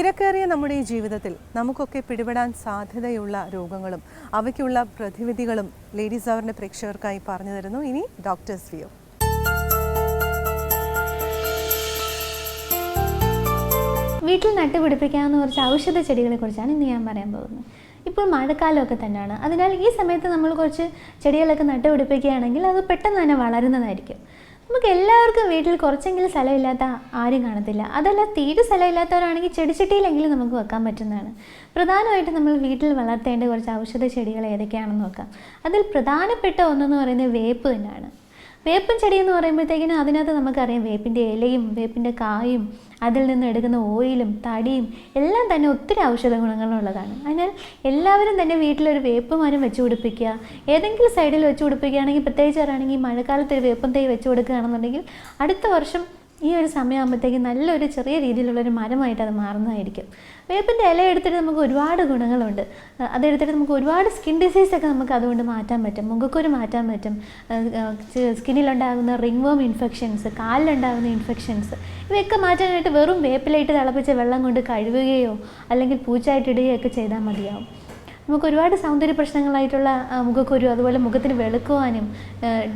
തിരക്കേറിയ നമ്മുടെ ഈ ജീവിതത്തിൽ നമുക്കൊക്കെ പിടിപെടാൻ സാധ്യതയുള്ള രോഗങ്ങളും അവയ്ക്കുള്ള പ്രതിവിധികളും ലേഡീസ് അവറിന്റെ പ്രേക്ഷകർക്കായി പറഞ്ഞു തരുന്നു. ഇനി ഡോക്ടേഴ്സ് വ്യൂ വീട്ടിൽ നട്ടുപിടിപ്പിക്കാവുന്ന കുറച്ച് ഔഷധ ചെടികളെ കുറിച്ചാണ് ഇന്ന് ഞാൻ പറയാൻ പോകുന്നത്. ഇപ്പോൾ മഴക്കാലമൊക്കെ തന്നെയാണ്. അതിനാൽ ഈ സമയത്ത് നമ്മൾ കുറച്ച് ചെടികളൊക്കെ നട്ടുപിടിപ്പിക്കുകയാണെങ്കിൽ അത് പെട്ടെന്ന് തന്നെ വളരുന്നതായിരിക്കും. നമുക്ക് എല്ലാവർക്കും വീട്ടിൽ കുറച്ചെങ്കിലും സ്ഥലമില്ലാത്ത ആരും കാണത്തില്ല. അതല്ല തീരെ സ്ഥലമില്ലാത്തവരാണെങ്കിൽ ചെടിച്ചട്ടിയിലെങ്കിലും നമുക്ക് വെക്കാൻ പറ്റുന്നതാണ്. പ്രധാനമായിട്ട് നമ്മൾ വീട്ടിൽ വളർത്തേണ്ട കുറച്ച് ഔഷധ ചെടികൾ ഏതൊക്കെയാണെന്ന് നോക്കാം. അതിൽ പ്രധാനപ്പെട്ട ഒന്നെന്ന് പറയുന്നത് വേപ്പ് തന്നെയാണ്. വേപ്പൻ ചെടി എന്ന് പറയുമ്പോഴത്തേക്കിനും അതിനകത്ത് നമുക്കറിയാം വേപ്പിന്റെ ഇലയും വേപ്പിന്റെ കായും അതിൽ നിന്ന് എടുക്കുന്ന ഓയിലും തടിയും എല്ലാം തന്നെ ഒത്തിരി ഔഷധ ഗുണങ്ങളുള്ളതാണ്. അതിനാൽ എല്ലാവരും തന്നെ വീട്ടിലൊരു വേപ്പ് മരം വെച്ച് പിടിപ്പിക്കുക. ഏതെങ്കിലും സൈഡിൽ വെച്ച് പിടിപ്പിക്കുകയാണെങ്കിൽ പ്രത്യേകിച്ച് പറയുകയാണെങ്കിൽ മഴക്കാലത്ത് ഒരു വേപ്പം തൈ വെച്ച് കൊടുക്കുകയാണെന്നുണ്ടെങ്കിൽ അടുത്ത വർഷം ഈ ഒരു സമയമാകുമ്പോഴത്തേക്ക് നല്ലൊരു ചെറിയ രീതിയിലുള്ളൊരു മരമായിട്ട് അത് മാറുന്നതായിരിക്കും. വേപ്പിന്റെ ഇല എടുത്തിട്ട് നമുക്ക് ഒരുപാട് ഗുണങ്ങളുണ്ട്. അതെടുത്തിട്ട് നമുക്ക് ഒരുപാട് സ്കിൻ ഡിസീസൊക്കെ നമുക്ക് അതുകൊണ്ട് മാറ്റാൻ പറ്റും. മുഖക്കുരു മാറ്റാൻ പറ്റും. സ്കിന്നിലുണ്ടാകുന്ന റിംഗ് വേം ഇൻഫെക്ഷൻസ് കാലിലുണ്ടാകുന്ന ഇൻഫെക്ഷൻസ് ഇവയൊക്കെ മാറ്റാനായിട്ട് വെറും വേപ്പിലായിട്ട് തിളപ്പിച്ച വെള്ളം കൊണ്ട് കഴുകുകയോ അല്ലെങ്കിൽ പൂച്ചായിട്ടിടുകയോ ഒക്കെ ചെയ്താൽ മതിയാവും. നമുക്ക് ഒരുപാട് സൗന്ദര്യ പ്രശ്നങ്ങളായിട്ടുള്ള മുഖക്കുരു അതുപോലെ മുഖത്തിന് വെളുക്കുവാനും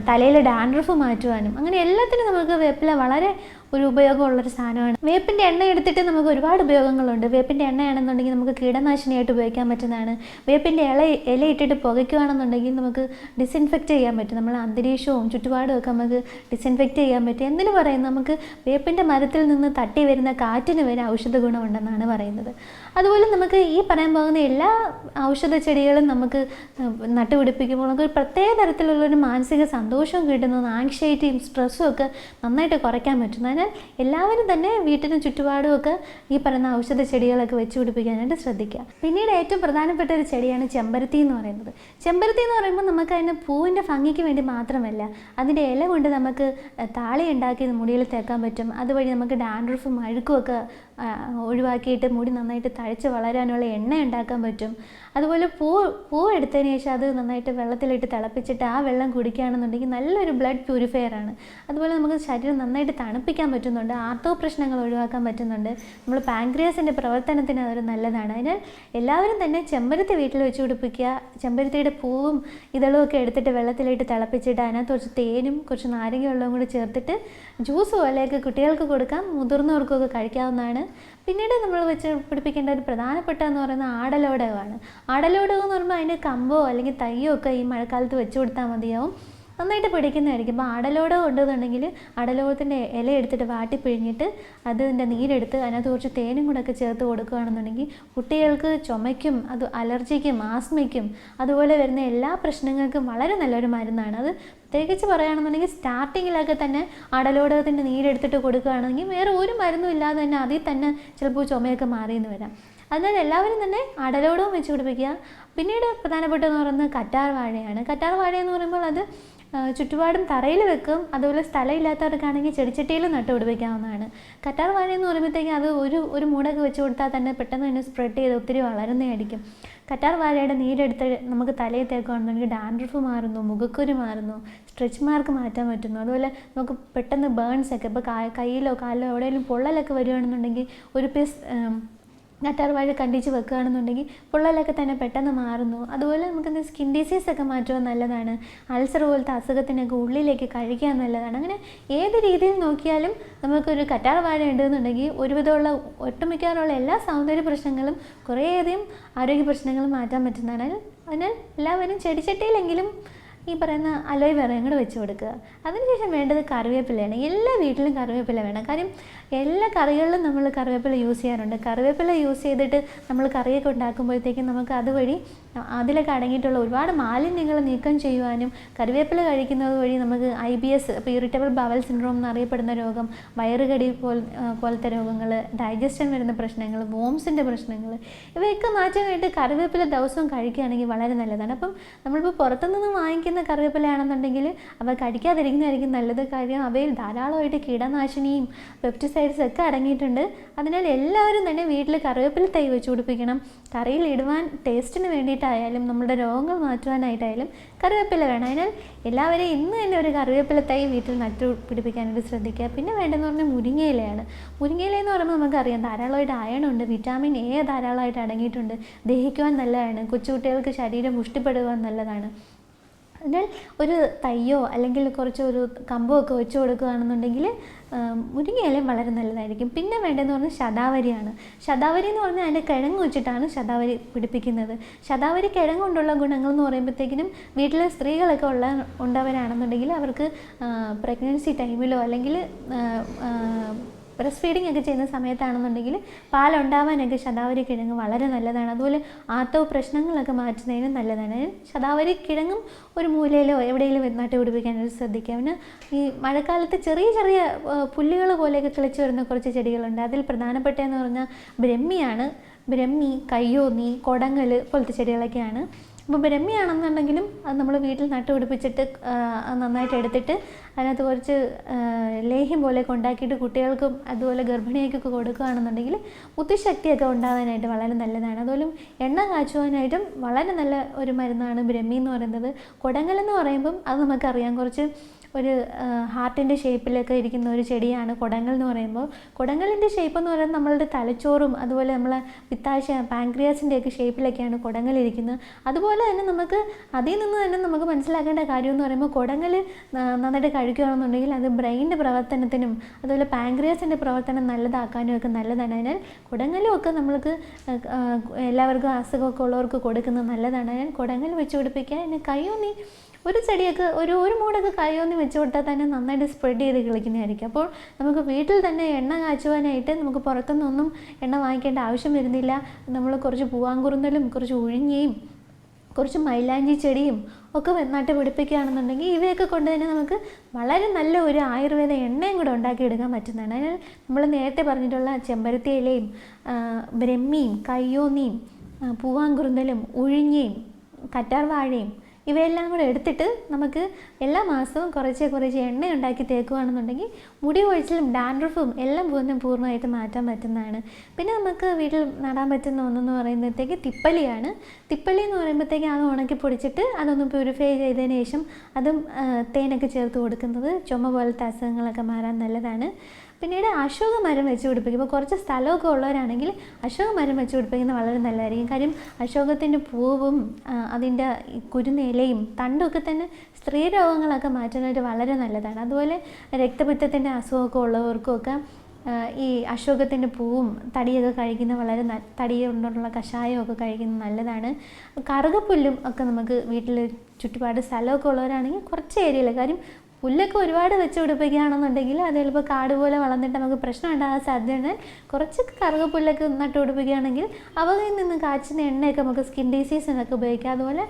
തലയിലെ ഡാൻഡ്രഫ് മാറ്റുവാനും അങ്ങനെ എല്ലാത്തിനും നമുക്ക് വേപ്പില വളരെ ഒരു ഉപയോഗമുള്ളൊരു സാധനമാണ്. വേപ്പിന്റെ എണ്ണ എടുത്തിട്ട് നമുക്ക് ഒരുപാട് ഉപയോഗങ്ങളുണ്ട്. വേപ്പിന്റെ എണ്ണയാണെന്നുണ്ടെങ്കിൽ നമുക്ക് കീടനാശിനിയായിട്ട് ഉപയോഗിക്കാൻ പറ്റുന്നതാണ്. വേപ്പിന്റെ ഇല ഇല ഇട്ടിട്ട് പുകയ്ക്കുകയാണെന്നുണ്ടെങ്കിൽ നമുക്ക് ഡിസിൻഫെക്റ്റ് ചെയ്യാൻ പറ്റും. നമ്മൾ അന്തരീക്ഷവും ചുറ്റുപാടും ഒക്കെ നമുക്ക് ഡിസിൻഫെക്റ്റ് ചെയ്യാൻ പറ്റും. എന്തിനു പറയുന്നത് നമുക്ക് വേപ്പിന്റെ മരത്തിൽ നിന്ന് തട്ടി വരുന്ന കാറ്റിന് വരെ ഔഷധ ഗുണമുണ്ടെന്നാണ് പറയുന്നത്. അതുപോലെ നമുക്ക് ഈ പറയാൻ പോകുന്ന എല്ലാ ഔഷധ ചെടികളും നമുക്ക് നട്ടുപിടിപ്പിക്കുമ്പോൾ നമുക്ക് ഒരു പ്രത്യേക തരത്തിലുള്ളൊരു മാനസിക സന്തോഷവും കിട്ടുന്നതും ആങ്ഷൈറ്റിയും സ്ട്രെസ്സും ഒക്കെ നന്നായിട്ട് കുറയ്ക്കാൻ പറ്റുന്നു എല്ലാവരും തന്നെ വീട്ടിന് ചുറ്റുപാടും ഒക്കെ ഈ പറയുന്ന ഔഷധ ചെടികളൊക്കെ വെച്ച് പിടിപ്പിക്കാനായിട്ട് ശ്രദ്ധിക്കുക. പിന്നീട് ഏറ്റവും പ്രധാനപ്പെട്ട ഒരു ചെടിയാണ് ചെമ്പരത്തി എന്ന് പറയുന്നത്. ചെമ്പരത്തി എന്ന് പറയുമ്പോൾ നമുക്ക് അതിന് പൂവിന്റെ ഭംഗിക്ക് വേണ്ടി മാത്രമല്ല അതിന്റെ ഇല കൊണ്ട് നമുക്ക് താളി ഉണ്ടാക്കി മുടിയിൽ തേക്കാൻ പറ്റും. അതുവഴി നമുക്ക് ഡാൻഡ്രഫും അഴുക്കുമൊക്കെ ഒഴിവാക്കിയിട്ട് മുടി നന്നായിട്ട് തഴച്ച് വളരാനുള്ള എണ്ണ ഉണ്ടാക്കാൻ പറ്റും. അതുപോലെ പൂ പൂ എടുത്തതിന് ശേഷം അത് നന്നായിട്ട് വെള്ളത്തിലിട്ട് തിളപ്പിച്ചിട്ട് ആ വെള്ളം കുടിക്കുകയാണെന്നുണ്ടെങ്കിൽ നല്ലൊരു ബ്ലഡ് പ്യൂരിഫയർ ആണ്. അതുപോലെ നമുക്ക് ശരീരം നന്നായിട്ട് തണുപ്പിക്കാൻ പറ്റുന്നുണ്ട് ആർത്തവ പ്രശ്നങ്ങൾ ഒഴിവാക്കാൻ പറ്റുന്നുണ്ട്. നമ്മൾ പാൻക്രിയാസിന്റെ പ്രവർത്തനത്തിന് അതൊരു നല്ലതാണ്. അതിനാൽ എല്ലാവരും തന്നെ ചെമ്പരത്തി വീട്ടിൽ വെച്ച് പിടിപ്പിക്കുക. ചെമ്പരത്തിയുടെ പൂവും ഇതളും ഒക്കെ എടുത്തിട്ട് വെള്ളത്തിലിട്ട് തിളപ്പിച്ചിട്ട് അതിനകത്ത് കുറച്ച് തേനും കുറച്ച് നാരങ്ങ വെള്ളവും കൂടി ചേർത്തിട്ട് ജ്യൂസ് പോലെയൊക്കെ കുട്ടികൾക്ക് കൊടുക്കാം. മുതിർന്നവർക്കൊക്കെ കഴിക്കാവുന്നതാണ്. പിന്നീട് നമ്മൾ വെച്ച് പിടിപ്പിക്കേണ്ട ഒരു പ്രധാനപ്പെട്ട എന്ന് പറയുന്നത് ആടലോടകമാണ്. ആടലോടകം എന്ന് പറയുമ്പോൾ അതിന്റെ കമ്പോ അല്ലെങ്കിൽ തയ്യോ ഒക്കെ ഈ മഴക്കാലത്ത് വെച്ച് കൊടുത്താൽ മതിയാവും. നന്നായിട്ട് പിടിക്കുന്നതായിരിക്കും. അപ്പോൾ അടലോടം ഉണ്ടെന്നുണ്ടെങ്കിൽ അടലോടത്തിന്റെ ഇല എടുത്തിട്ട് വാട്ടി പിഴിഞ്ഞിട്ട് അതിന്റെ നീരെടുത്ത് അതിനകത്ത് കുറച്ച് തേനും കൂടെ ഒക്കെ ചേർത്ത് കൊടുക്കുകയാണെന്നുണ്ടെങ്കിൽ കുട്ടികൾക്ക് ചുമയ്ക്കും അത് അലർജിക്കും ആസ്മയ്ക്കും അതുപോലെ വരുന്ന എല്ലാ പ്രശ്നങ്ങൾക്കും വളരെ നല്ലൊരു മരുന്നാണ്. അത് പ്രത്യേകിച്ച് പറയുകയാണെന്നുണ്ടെങ്കിൽ സ്റ്റാർട്ടിങ്ങിലൊക്കെ തന്നെ അടലോടകത്തിന്റെ നീരെടുത്തിട്ട് കൊടുക്കുകയാണെങ്കിൽ വേറെ ഒരു മരുന്നും ഇല്ലാതെ തന്നെ അതിൽ തന്നെ ചിലപ്പോൾ ചുമയൊക്കെ മാറിയെന്ന് വരാം. അതിനാൽ എല്ലാവരും തന്നെ അടലോടവും വെച്ച് പിടിപ്പിക്കുക. പിന്നീട് പ്രധാനപ്പെട്ടതെന്ന് പറയുന്നത് കറ്റാർ വാഴയാണ്. കറ്റാർ വാഴ എന്ന് പറയുമ്പോൾ അത് ചുറ്റുപാടും തറയിൽ വെക്കും. അതുപോലെ സ്ഥലമില്ലാത്തവർക്കാണെങ്കിൽ ചെടിച്ചട്ടിയിൽ നട്ടുപിടിപ്പിക്കാവുന്നതാണ് കറ്റാർ വാഴ എന്ന് പറയുമ്പോഴത്തേക്കും അത് ഒരു ഒരു മൂടൊക്കെ വെച്ച് കൊടുത്താൽ തന്നെ പെട്ടെന്ന് തന്നെ സ്പ്രെഡ് ചെയ്ത് ഒത്തിരി വളരുന്നതായിരിക്കും. കറ്റാർ വാഴയുടെ നീരെടുത്ത് നമുക്ക് തലയിൽ തേക്കുകയാണെന്നുണ്ടെങ്കിൽ ഡാൻഡ്രഫ് മാറുന്നു മുഖക്കുരു മാറുന്നു സ്ട്രെച്ച് മാർക്ക് മാറ്റാൻ പറ്റുന്നു. അതുപോലെ നമുക്ക് പെട്ടെന്ന് ബേൺസ് ഒക്കെ ഇപ്പോൾ കയ്യിലോ കാലിലോ എവിടെയെങ്കിലും പൊള്ളലൊക്കെ വരികയാണെന്നുണ്ടെങ്കിൽ ഒരു പീസ് കറ്റാർ വാഴ കണ്ടിച്ച് വെക്കുകയാണെന്നുണ്ടെങ്കിൽ പൊള്ളലൊക്കെ തന്നെ പെട്ടെന്ന് മാറുന്നു. അതുപോലെ നമുക്ക് സ്കിൻ ഡിസീസ് ഒക്കെ മാറ്റുവാൻ നല്ലതാണ്. അൾസർ പോലത്തെ അസുഖത്തിനൊക്കെ ഉള്ളിലേക്ക് കഴിക്കാൻ നല്ലതാണ്. അങ്ങനെ ഏത് രീതിയിൽ നോക്കിയാലും നമുക്കൊരു കറ്റാർ വാഴ ഉണ്ടെന്നുണ്ടെങ്കിൽ ഒരുവിധമുള്ള ഒട്ടുമിക്കാറുള്ള എല്ലാ സൗന്ദര്യ പ്രശ്നങ്ങളും കുറേയധികം ആരോഗ്യ പ്രശ്നങ്ങളും മാറ്റാൻ പറ്റുന്നതാണ്. അതിനാൽ എല്ലാവരും ചെടിച്ചട്ടിയിലെങ്കിലും ഈ പറയുന്ന അലോയ് വെറയും കൂടെ വെച്ച് കൊടുക്കുക. അതിനുശേഷം വേണ്ടത് കറിവേപ്പിലയാണ്. എല്ലാ വീട്ടിലും കറിവേപ്പില വേണം. കാര്യം എല്ലാ കറികളിലും നമ്മൾ കറിവേപ്പില യൂസ് ചെയ്യാറുണ്ട്. കറിവേപ്പില യൂസ് ചെയ്തിട്ട് നമ്മൾ കറിയൊക്കെ ഉണ്ടാക്കുമ്പോഴത്തേക്കും നമുക്ക് അതുവഴി അതിലൊക്കെ അടങ്ങിയിട്ടുള്ള ഒരുപാട് മാലിന്യങ്ങൾ നീക്കം ചെയ്യുവാനും കറിവേപ്പില കഴിക്കുന്നത് വഴി നമുക്ക് ഐ ബി എസ് ഇപ്പോൾ ഇറിറ്റബിൾ ബവൽ സിൻഡ്രോം എന്നറിയപ്പെടുന്ന രോഗം വയറുകടി പോൽ പോലത്തെ രോഗങ്ങൾ ഡൈജസ്റ്റൻ വരുന്ന പ്രശ്നങ്ങൾ വോംസിന്റെ പ്രശ്നങ്ങൾ ഇവയൊക്കെ മാറ്റാനായിട്ട് കറിവേപ്പില ദിവസവും കഴിക്കുകയാണെങ്കിൽ വളരെ നല്ലതാണ്. അപ്പം നമ്മളിപ്പോൾ പുറത്തുനിന്ന് വാങ്ങിക്കുന്ന കറിവേപ്പിലയാണെന്നുണ്ടെങ്കിൽ അവ കഴിക്കാതിരിക്കുന്നതായിരിക്കും നല്ലത്. കാര്യം അവയിൽ ധാരാളമായിട്ട് കീടനാശിനിയും പെപ്റ്റിസൈഡ്സ് ഒക്കെ അടങ്ങിയിട്ടുണ്ട്. അതിനാൽ എല്ലാവരും തന്നെ വീട്ടിൽ കറിവേപ്പില തൈ വെച്ച് പിടിപ്പിക്കണം. കറിയിൽ ഇടുവാൻ ടേസ്റ്റിന് വേണ്ടിയിട്ടായാലും നമ്മുടെ രോഗങ്ങൾ മാറ്റുവാനായിട്ടായാലും കറിവേപ്പില വേണം. അതിനാൽ എല്ലാവരെയും ഇന്ന് തന്നെ ഒരു കറിവേപ്പില തൈ വീട്ടിൽ നട്ടു പിടിപ്പിക്കാനായിട്ട് ശ്രദ്ധിക്കുക. പിന്നെ വേണ്ടതെന്ന് പറഞ്ഞാൽ മുരിങ്ങയിലയാണ്. മുരിങ്ങയില എന്ന് പറയുമ്പോൾ നമുക്കറിയാം ധാരാളമായിട്ട് അയണുണ്ട് വിറ്റാമിൻ എ ധാരാളമായിട്ട് അടങ്ങിയിട്ടുണ്ട്. ദഹിക്കുവാൻ നല്ലതാണ്. കൊച്ചുകുട്ടികൾക്ക് ശരീരം പുഷ്ടിപ്പെടുവാൻ നല്ലതാണ്. അതിനാൽ ഒരു തയ്യോ അല്ലെങ്കിൽ കുറച്ച് ഒരു കമ്പോ ഒക്കെ വെച്ച് കൊടുക്കുകയാണെന്നുണ്ടെങ്കിൽ മുരിങ്ങയിലയും വളരെ നല്ലതായിരിക്കും. പിന്നെ വേണ്ടതെന്ന് പറഞ്ഞാൽ ശതാവരിയാണ്. ശതാവരി എന്ന് പറഞ്ഞാൽ അതിന്റെ കിഴങ്ങ് വെച്ചിട്ടാണ് ശതാവരി പിടിപ്പിക്കുന്നത്. ശതാവരി കിഴങ്ങ് കൊണ്ടുള്ള ഗുണങ്ങൾ എന്ന് പറയുമ്പോഴത്തേക്കിനും വീട്ടിലെ സ്ത്രീകളൊക്കെ ഉള്ള ഉണ്ടവരാണെന്നുണ്ടെങ്കിൽ അവർക്ക് പ്രഗ്നൻസി ടൈമിലോ അല്ലെങ്കിൽ ബ്രസ്റ്റ് ഫീഡിംഗ് ഒക്കെ ചെയ്യുന്ന സമയത്താണെന്നുണ്ടെങ്കിൽ പാലുണ്ടാവാനൊക്കെ ശതാവരി കിഴങ്ങ് വളരെ നല്ലതാണ്. അതുപോലെ ആർത്തവ പ്രശ്നങ്ങളൊക്കെ മാറ്റുന്നതിന് നല്ലതാണ്. ശതാവരി കിഴങ്ങും ഒരു മൂലയിലോ എവിടെയെങ്കിലും നട്ട് പിടിപ്പിക്കാനായിട്ട് ശ്രദ്ധിക്കുക. പിന്നെ ഈ മഴക്കാലത്ത് ചെറിയ ചെറിയ പുല്ലുകൾ പോലെയൊക്കെ കിളിച്ചു വരുന്ന കുറച്ച് ചെടികളുണ്ട്. അതിൽ പ്രധാനപ്പെട്ടതെന്ന് പറഞ്ഞാൽ ബ്രഹ്മിയാണ്. ബ്രഹ്മി കയ്യോന്നി കൊടങ്ങൽ പോലത്തെ ചെടികളൊക്കെയാണ്. അപ്പോൾ ബ്രഹ്മിയാണെന്നുണ്ടെങ്കിലും അത് നമ്മൾ വീട്ടിൽ നട്ടുപിടിപ്പിച്ചിട്ട് പിടിപ്പിച്ചിട്ട് നന്നായിട്ട് എടുത്തിട്ട് അതിനകത്ത് കുറച്ച് ലേഹ്യം പോലെയൊക്കെ ഉണ്ടാക്കിയിട്ട് കുട്ടികൾക്കും അതുപോലെ ഗർഭിണിയൊക്കെ കൊടുക്കുകയാണെന്നുണ്ടെങ്കിൽ ബുദ്ധിശക്തിയൊക്കെ ഉണ്ടാകാനായിട്ട് വളരെ നല്ലതാണ്. അതുപോലെ എണ്ണ കാച്ചുവാനായിട്ടും വളരെ നല്ല ഒരു മരുന്നാണ് ബ്രഹ്മി എന്ന് പറയുന്നത്. കൊടങ്ങൽ എന്ന് പറയുമ്പം അത് നമുക്കറിയാം. കുറച്ച് ഒരു ഹാർട്ടിന്റെ ഷേപ്പിലൊക്കെ ഇരിക്കുന്ന ഒരു ചെടിയാണ് കുടങ്ങൾ എന്ന് പറയുമ്പോൾ. കുടങ്ങളിന്റെ ഷേപ്പ് എന്ന് പറയുന്നത് നമ്മളുടെ തലച്ചോറും അതുപോലെ നമ്മളെ പിത്താശ പാൻക്രിയാസിന്റെയൊക്കെ ഷേപ്പിലൊക്കെയാണ് കൊടങ്ങൽ ഇരിക്കുന്നത്. അതുപോലെ തന്നെ നമുക്ക് അതിൽ നിന്ന് തന്നെ നമുക്ക് മനസ്സിലാക്കേണ്ട കാര്യം എന്ന് പറയുമ്പോൾ കൊടങ്ങൽ നന്നായിട്ട് കഴിക്കുകയാണെന്നുണ്ടെങ്കിൽ അത് ബ്രെയിനിന്റെ പ്രവർത്തനത്തിനും അതുപോലെ പാൻക്രിയാസിന്റെ പ്രവർത്തനം നല്ലതാക്കാനും ഒക്കെ നല്ലതാണ്. അതിനാൽ കുടങ്ങലും ഒക്കെ നമ്മൾക്ക് എല്ലാവർക്കും അസുഖമൊക്കെ ഉള്ളവർക്ക് കൊടുക്കുന്നത് നല്ലതാണ്. അതിനാൽ കുടങ്ങൽ വെച്ച് പിടിപ്പിക്കുക പിന്നെ കയ്യൊന്നി ഒരു ചെടിയൊക്കെ ഒരു ഒരു മൂടൊക്കെ കയ്യൊന്നി വെച്ച് കൊടുത്താൽ തന്നെ നന്നായിട്ട് സ്പ്രെഡ് ചെയ്ത് കളിക്കുന്നതായിരിക്കും. അപ്പോൾ നമുക്ക് വീട്ടിൽ തന്നെ എണ്ണ കാച്ചുവാനായിട്ട് നമുക്ക് പുറത്തുനിന്നൊന്നും എണ്ണ വാങ്ങിക്കേണ്ട ആവശ്യം വരുന്നില്ല. നമ്മൾ കുറച്ച് പൂവാങ്കുറുന്നലും കുറച്ച് ഉഴിഞ്ഞയും കുറച്ച് മൈലാഞ്ചി ചെടിയും ഒക്കെ നട്ട് പിടിപ്പിക്കുകയാണെന്നുണ്ടെങ്കിൽ ഇവയൊക്കെ കൊണ്ട് തന്നെ നമുക്ക് വളരെ നല്ല ഒരു ആയുർവേദ എണ്ണയും കൂടെ ഉണ്ടാക്കിയെടുക്കാൻ പറ്റുന്നതാണ്. അതിനാൽ നമ്മൾ നേരത്തെ പറഞ്ഞിട്ടുള്ള ചെമ്പരത്തി ഇലയും ബ്രഹ്മിയും കയ്യോന്നിയും പൂവാങ്കുറുന്നലും ഉഴിഞ്ഞയും കറ്റാർ വാഴയും ഇവയെല്ലാം കൂടെ എടുത്തിട്ട് നമുക്ക് എല്ലാ മാസവും കുറച്ച് കുറച്ച് എണ്ണ ഉണ്ടാക്കി തേക്കുകയാണെന്നുണ്ടെങ്കിൽ മുടി കൊഴിച്ചിലും ഡാൻഡ്രഫും എല്ലാം പോകുന്നതും പൂർണമായിട്ട് മാറ്റാൻ പറ്റുന്നതാണ്. പിന്നെ നമുക്ക് വീട്ടിൽ നടാൻ പറ്റുന്ന ഒന്നെന്ന് പറയുമ്പോഴത്തേക്ക് തിപ്പലിയാണ് തിപ്പലി എന്ന് പറയുമ്പോഴത്തേക്ക് അത് ഉണക്കി പൊടിച്ചിട്ട് അതൊന്ന് പ്യൂരിഫൈ ചെയ്തതിന് ശേഷം അതും തേനൊക്കെ ചേർത്ത് കൊടുക്കുന്നത് ചുമ പോലത്തെ അസുഖങ്ങളൊക്കെ മാറാൻ നല്ലതാണ്. പിന്നീട് അശോക മരം വെച്ച് പിടിപ്പിക്കുമ്പോൾ കുറച്ച് സ്ഥലമൊക്കെ ഉള്ളവരാണെങ്കിൽ അശോക മരം വെച്ച് പിടിപ്പിക്കുന്നത് വളരെ നല്ലതായിരിക്കും. കാര്യം അശോകത്തിന്റെ പൂവും അതിന്റെ കുരുനിലയും തണ്ടുമൊക്കെ തന്നെ സ്ത്രീ രോഗങ്ങളൊക്കെ മാറ്റാനായിട്ട് വളരെ നല്ലതാണ്. അതുപോലെ രക്തപിത്തത്തിന്റെ അസുഖമൊക്കെ ഉള്ളവർക്കുമൊക്കെ ഈ അശോകത്തിന്റെ പൂവും തടിയൊക്കെ കഴിക്കുന്ന വളരെ തടി കൊണ്ടുള്ള കഷായമൊക്കെ കഴിക്കുന്നത് നല്ലതാണ്. കറുകപ്പുല്ലും ഒക്കെ നമുക്ക് വീട്ടിൽ ചുറ്റുപാട് സ്ഥലമൊക്കെ ഉള്ളവരാണെങ്കിൽ കുറച്ച് ഏരിയയിൽ കാര്യം പുല്ലൊക്കെ ഒരുപാട് വെച്ച് പിടിപ്പിക്കുകയാണെന്നുണ്ടെങ്കിൽ അത് ചിലപ്പോൾ കാട് പോലെ വളർന്നിട്ട് നമുക്ക് പ്രശ്നം ഉണ്ടാകാൻ സാധ്യതയുണ്ട്. കുറച്ച് കറുകപ്പുല്ലൊക്കെ നട്ട് പിടിപ്പിക്കുകയാണെങ്കിൽ അവയിൽ നിന്ന് കാച്ചുന്ന എണ്ണയൊക്കെ നമുക്ക് സ്കിൻ ഡിസീസിനൊക്കെ ഉപയോഗിക്കാം. അതുപോലെ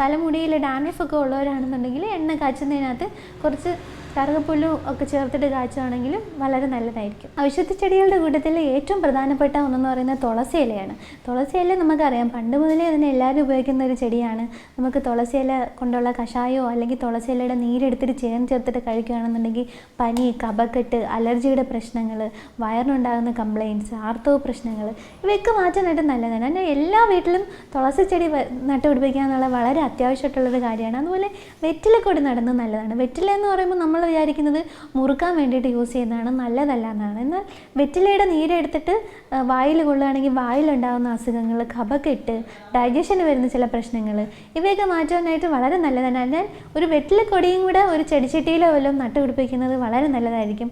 തലമുടിയിൽ ഡാൻഡ്രഫ് ഒക്കെ ഉള്ളവരാണെന്നുണ്ടെങ്കിൽ എണ്ണ കാച്ചുന്നതിനകത്ത് കുറച്ച് കറുകപ്പുല്ലും ഒക്കെ ചേർത്തിട്ട് കാച്ചുവാണെങ്കിൽ വളരെ നല്ലതായിരിക്കും. ഔഷധ ചെടികളുടെ കൂട്ടത്തിൽ ഏറ്റവും പ്രധാനപ്പെട്ട ഒന്നെന്ന് പറയുന്നത് തുളസി ഇലയാണ്. തുളസി ഇല നമുക്കറിയാം. പണ്ട് മുതലേ അതിനെ എല്ലാവരും ഉപയോഗിക്കുന്ന ഒരു ചെടിയാണ്. നമുക്ക് തുളസി ഇല കൊണ്ടുള്ള കഷായമോ അല്ലെങ്കിൽ തുളസി ഇലയുടെ നീരെടുത്തിട്ട് ചേർന്ന് ചേർത്തിട്ട് കഴിക്കുകയാണെന്നുണ്ടെങ്കിൽ പനി കപക്കെട്ട് അലർജിയുടെ പ്രശ്നങ്ങൾ വയറിനുണ്ടാകുന്ന കംപ്ലയിന്റ്സ് ആർത്തവ പ്രശ്നങ്ങൾ ഇവയൊക്കെ മാറ്റാനായിട്ട് നല്ലതാണ്. എന്നാൽ എല്ലാ വീട്ടിലും തുളസി ചെടി നട്ടുപിടിപ്പിക്കുക എന്നുള്ളത് വളരെ അത്യാവശ്യമായിട്ടുള്ളൊരു കാര്യമാണ്. അതുപോലെ വെറ്റില കൂടി നടുന്നത് നല്ലതാണ്. വെറ്റില എന്ന് പറയുമ്പോൾ നമ്മൾ വിചാരിക്കുന്നത് മുറുക്കാൻ വേണ്ടിയിട്ട് യൂസ് ചെയ്യുന്നതാണ് നല്ലതല്ല എന്നാണ്. എന്നാൽ വെറ്റിലയുടെ നീരെടുത്തിട്ട് വായിൽ കൊള്ളുകയാണെങ്കിൽ വായിലുണ്ടാകുന്ന അസുഖങ്ങൾ കഫക്കെട്ട് ഡൈജഷന് വരുന്ന ചില പ്രശ്നങ്ങൾ ഇവയൊക്കെ മാറ്റാനായിട്ട് വളരെ നല്ലതാണ്. അതിനാൽ ഒരു വെറ്റിലക്കൊടിയും കൂടെ ഒരു ചെടിച്ചട്ടിയിലോ വല്ലതും നട്ടുപിടിപ്പിക്കുന്നത് വളരെ നല്ലതായിരിക്കും.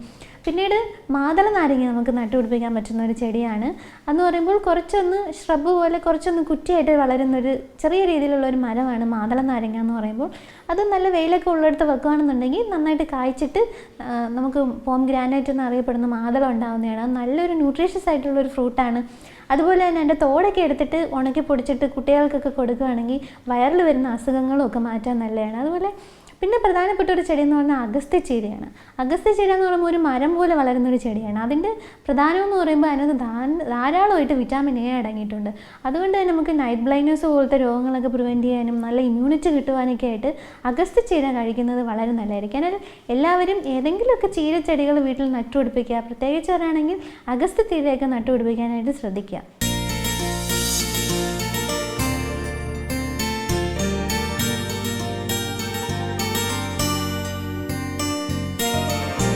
പിന്നീട് മാതള നാരങ്ങ നമുക്ക് നട്ടുപിടിപ്പിക്കാൻ പറ്റുന്ന ഒരു ചെടിയാണ്. എന്ന് പറയുമ്പോൾ കുറച്ചൊന്ന് ശ്രബ് പോലെ കുറച്ചൊന്ന് കുറ്റിയായിട്ട് വളരുന്നൊരു ചെറിയ രീതിയിലുള്ള ഒരു മരമാണ് മാതള നാരങ്ങ എന്ന് പറയുമ്പോൾ. അത് നല്ല വെയിലൊക്കെ ഉള്ളിടത്ത് വെക്കുകയാണെന്നുണ്ടെങ്കിൽ നന്നായിട്ട് കായ്ച്ചിട്ട് നമുക്ക് പോം ഗ്രാനൈറ്റ് എന്ന് അറിയപ്പെടുന്ന മാതളം ഉണ്ടാകുന്നതാണ് നല്ലൊരു ന്യൂട്രീഷ്യസ് ആയിട്ടുള്ള ഒരു ഫ്രൂട്ടാണ്. അതുപോലെ തന്നെ എന്റെ തോടൊക്കെ എടുത്തിട്ട് ഉണക്കി പൊടിച്ചിട്ട് കുട്ടികൾക്കൊക്കെ കൊടുക്കുകയാണെങ്കിൽ വയറിൽ വരുന്ന അസുഖങ്ങളും ഒക്കെ മാറ്റാൻ നല്ലതാണ്. അതുപോലെ പിന്നെ പ്രധാനപ്പെട്ട ഒരു ചെടി എന്ന് പറഞ്ഞാൽ അഗസ്ത്യ ചീരയാണ് അഗസ്ത്യ ചീര എന്ന് പറയുമ്പോൾ ഒരു മരം പോലെ വളരുന്ന ഒരു ചെടിയാണ്. അതിന്റെ പ്രധാനം എന്ന് പറയുമ്പോൾ അതിനകത്ത് ധാരാളമായിട്ട് വിറ്റാമിൻ എ അടങ്ങിയിട്ടുണ്ട്. അതുകൊണ്ട് തന്നെ നമുക്ക് നൈറ്റ് ബ്ലൈൻഡ്നസ് പോലത്തെ രോഗങ്ങളൊക്കെ പ്രിവെന്റ് ചെയ്യാനും നല്ല ഇമ്മ്യൂണിറ്റി കിട്ടുവാനൊക്കെ ആയിട്ട് അഗസ്ത്യ ചീര കഴിക്കുന്നത് വളരെ നല്ലതായിരിക്കും. അതിനാൽ എല്ലാവരും ഏതെങ്കിലുമൊക്കെ ചീരച്ചെടികൾ വീട്ടിൽ നട്ടുപിടിപ്പിക്കുക പ്രത്യേകിച്ച് പറയുകയാണെങ്കിൽ അഗസ്ത്യ ചീരയൊക്കെ നട്ടുപിടിപ്പിക്കാനായിട്ട് ശ്രദ്ധിക്കുക.